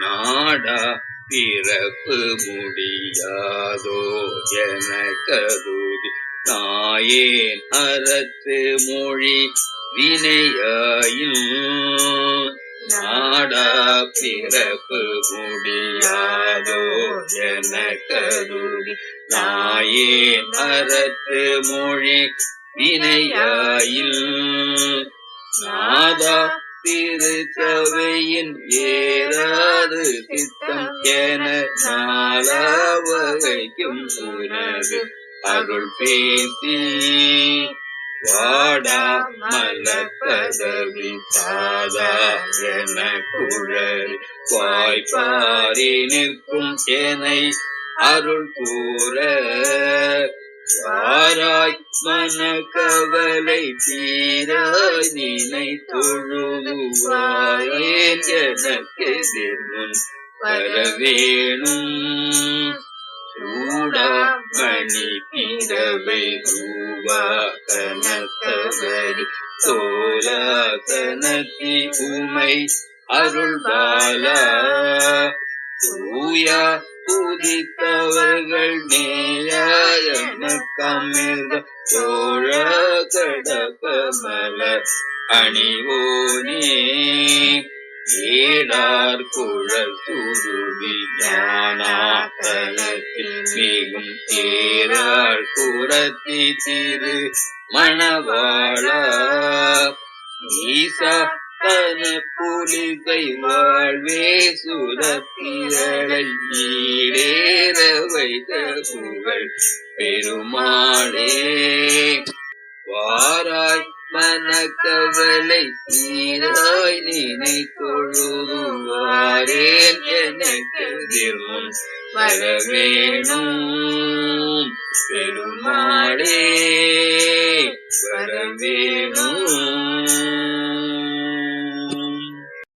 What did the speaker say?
நாடா பிறப்பு முடியாதோ என கருதி நாயேன் அறத்து மொழி வினையாயும். நாடா பிறப்பு முடியாதோ என கருதி நாயேன் அறத்து மொழி வினையாயில் நாதா திருச்சபையின் ஏறாது சித்தம் என நாளாவகைக்கும் உனது அருள் பேசி வாடா மலர் சாதா என குழல் வாய்ப்பாரி நிற்கும் எனை அருள் கூற வாராய் மன கவலை தீராய் நினை தொழுவாயேன் எனக்கு எதிர்முன் வரவேணும் சூடா மணி பிறவை ரூபா கனத்தவரி சோலாசனத்தி உமை அருள் பாலா தூயா துதித்தவர்கள் நேயாயமக்கமிர்த சோழ கடகமல அணிவோனே. ஏடார் குழல் சுருதி ஞானாத்தலத்தில் மிகும் தேராள் குரத்தி திரு மணவாளா. ஈசா தன புலிகை வாழ்வே சுரத்திரளை ஈடேற வைத்த புகழ் பெருமாளே. வாராய் மனக்கவலை தீராய் நினை கொழுதுவாரேன் எனக்கு திருமுன் வரவேணும். பெருமாளே வரவேணும்.